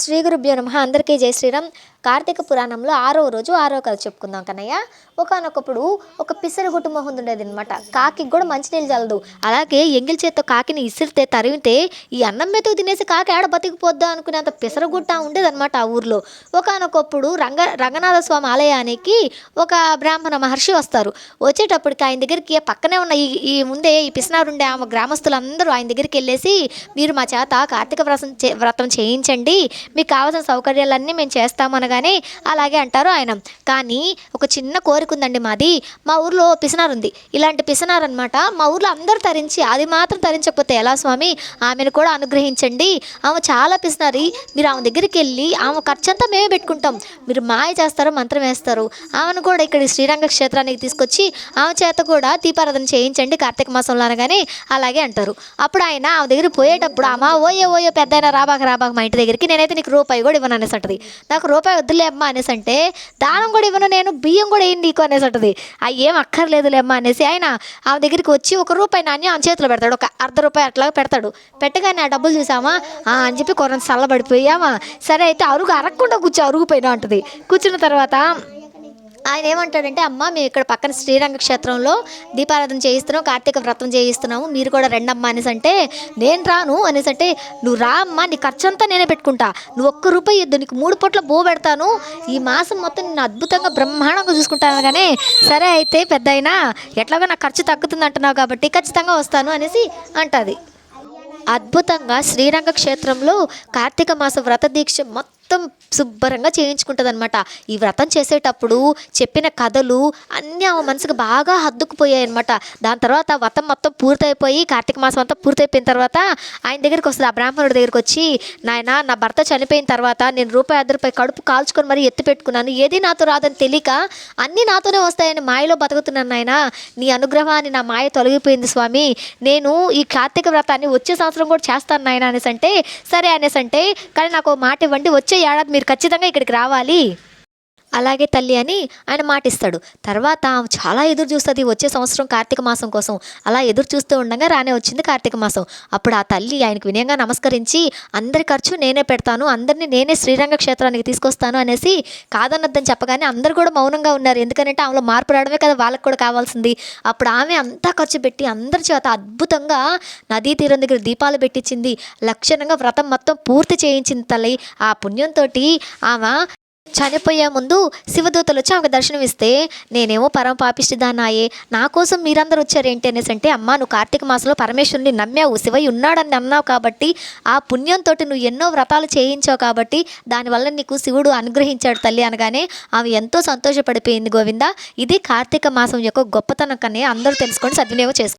శ్రీ గురుభ్యో నమ. అందరికీ జై శ్రీరామ్. కార్తీక పురాణంలో ఆరో రోజు ఆరో కథ చెప్పుకుందాం కన్నయ్య. ఒకనొకప్పుడు ఒక పిసరు కుటుంబం ఉండేది అనమాట కాకి కూడా మంచినీళ్ళు చల్లదు. అలాగే ఎంగిల్ చేత్తో కాకిని ఇసిరితే తరిమితే ఈ అన్నం మెతుకు తినేసి కాకి ఆడ బతికిపోద్దా అనుకునేంత పిసరగుట్ట ఉండేదన్నమాట ఆ ఊర్లో. ఒకనొకప్పుడు రంగ రంగనాథ స్వామి ఆలయానికి ఒక బ్రాహ్మణ మహర్షి వస్తారు. వచ్చేటప్పటికి ఆయన దగ్గరికి పక్కనే ఉన్న ఈ ఈ ముందే ఈ పిసినారు ఉండే ఆమె గ్రామస్తులందరూ ఆయన దగ్గరికి వెళ్ళేసి మీరు మా చేత కార్తీక వ్రతం చే వ్రతం చేయించండి. మీకు కావాల్సిన సౌకర్యాలన్నీ మేము చేస్తామనగా అనగానే అలాగే అంటారు ఆయన. కానీ ఒక చిన్న కోరిక ఉందండి మాది. మా ఊర్లో పిసినారు ఉంది. ఇలాంటి పిసినారు అనమాట మా ఊర్లో అందరూ తరించి అది మాత్రం తరించకపోతే ఎలా స్వామి? ఆమెను కూడా అనుగ్రహించండి. ఆమె చాలా పిసినారి. మీరు ఆమె దగ్గరికి వెళ్ళి ఆమె ఖర్చు అంతా మేమే పెట్టుకుంటాం. మీరు మాయ చేస్తారు మంత్రం వేస్తారు. ఆమెను కూడా ఇక్కడ శ్రీరంగ క్షేత్రానికి తీసుకొచ్చి ఆమె చేత కూడా దీపారాధన చేయించండి కార్తీక మాసంలో అనగానే అలాగే అంటారు. అప్పుడు ఆయన ఆమె దగ్గర పోయేటప్పుడు అమ్మ ఓయో ఓయో పెద్ద రాబాక రాబాక మా ఇంటి దగ్గరికి. నేనైతే నీకు రూపాయి కూడా ఇవ్వను అనేసి అంటది. నాకు రూపాయి వద్దులే అమ్మా అనేసి అంటే దానం కూడా ఇవ్వను నేను బియ్యం కూడా ఏం నీకు అనేసి ఉంటుంది ఆ ఏం అక్కర్లేదులే అమ్మా అనేసి ఆయన ఆమె దగ్గరికి వచ్చి ఒక రూపాయి నాణ్యం ఆమె చేతిలో పెడతాడు ఒక అర్ధ రూపాయి అట్లా పెడతాడు. పెట్టగానే ఆ డబ్బులు చూసామా? ఆ అని చెప్పి కొరంత చల్లబడిపోయామా సరే అయితే అరుగు అరగకుండా కూర్చో అరుగుపోయినా ఉంటుంది కూర్చున్న తర్వాత ఆయన ఏమంటాడంటే అమ్మ మేము ఇక్కడ పక్కన శ్రీరంగ క్షేత్రంలో దీపారాధన చేయిస్తున్నాం కార్తీక వ్రతం చేయిస్తున్నాము. మీరు కూడా రెండమ్మ అనేసి అంటే నేను రాను అనేసి అంటే నువ్వు రా అమ్మా నీ ఖర్చు అంతా నేనే పెట్టుకుంటా. నువ్వు ఒక్క రూపాయి ఇద్దు నీకు మూడు పూట్ల బో పెడతాను. ఈ మాసం మొత్తం నేను అద్భుతంగా బ్రహ్మాండంగా చూసుకుంటాను కానీ సరే అయితే పెద్ద అయినా ఎట్లాగో నా ఖర్చు తగ్గుతుంది అంటున్నావు కాబట్టి ఖచ్చితంగా వస్తాను అనేసి అంటుంది. అద్భుతంగా శ్రీరంగ క్షేత్రంలో కార్తీక మాస వ్రత దీక్ష మొత్తం మొత్తం శుభ్రంగా చేయించుకుంటుంది అనమాట ఈ వ్రతం చేసేటప్పుడు చెప్పిన కథలు అన్నీ ఆమె మనసుకు బాగా హద్దుకుపోయాయి అనమాట దాని తర్వాత వ్రతం మొత్తం పూర్తయిపోయి కార్తీక మాసం అంతా పూర్తయిపోయిన తర్వాత ఆయన దగ్గరికి వస్తుంది. ఆ బ్రాహ్మణుడి దగ్గరికి వచ్చి నాయన నా భర్త చనిపోయిన తర్వాత నేను రూపాయి అర్ధ రూపాయి కడుపు కాల్చుకొని మరీ ఎత్తి పెట్టుకున్నాను. ఏది నాతో రాదని తెలియక అన్నీ నాతోనే వస్తాయని మాయలో బతుకుతున్నాను నాయన. నీ అనుగ్రహాన్ని నా మాయ తొలగిపోయింది స్వామి. నేను ఈ కార్తీక వ్రతాన్ని వచ్చే సంవత్సరం కూడా చేస్తాను నాయన అనేసి అంటే సరే అనేసి అంటే కానీ నాకు మాట ఇవ్వండి వచ్చే ఏడాది మీరు ఖచ్చితంగా ఇక్కడికి రావాలి. అలాగే తల్లి అని ఆయన మాటిస్తాడు. తర్వాత ఆమె చాలా ఎదురు చూస్తుంది. వచ్చే సంవత్సరం కార్తీక మాసం కోసం అలా ఎదురు చూస్తూ ఉండగా రానే వచ్చింది కార్తీక మాసం. అప్పుడు ఆ తల్లి ఆయనకు వినయంగా నమస్కరించి అందరి ఖర్చు నేనే పెడతాను. అందరినీ నేనే శ్రీరంగ క్షేత్రానికి తీసుకొస్తాను అనేసి కాదన్నద్దని చెప్పగానే అందరు కూడా మౌనంగా ఉన్నారు. ఎందుకంటే ఆమెలో మార్పు రావడమే కదా వాళ్ళకి కూడా కావాల్సింది. అప్పుడు ఆమె అంతా ఖర్చు పెట్టి అందరి చేత అద్భుతంగా నదీ తీరం దగ్గర దీపాలు పెట్టించింది. లక్షణంగా వ్రతం మొత్తం పూర్తి చేయించింది తల్లి. ఆ పుణ్యంతో ఆమె చనిపోయే ముందు శివదూతలు వచ్చి ఆమెకు దర్శనం ఇస్తే నేనేమో పరమ పాపిష్టిదానాయే నా కోసం మీరందరూ వచ్చారేంటి అనేసి అంటే అమ్మ నువ్వు కార్తీక మాసంలో పరమేశ్వరుని నమ్మావు. శివయ్య ఉన్నాడని అన్నావు కాబట్టి ఆ పుణ్యంతో నువ్వు ఎన్నో వ్రతాలు చేయించావు కాబట్టి దానివల్ల నీకు శివుడు అనుగ్రహించాడు తల్లి అనగానే ఆమె ఎంతో సంతోషపడిపోయింది గోవింద. ఇది కార్తీక మాసం యొక్క గొప్పతనం కనే అందరూ తెలుసుకొని సద్వినియోగం చేసుకో